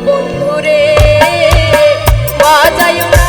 বন্ধুরে বাজায়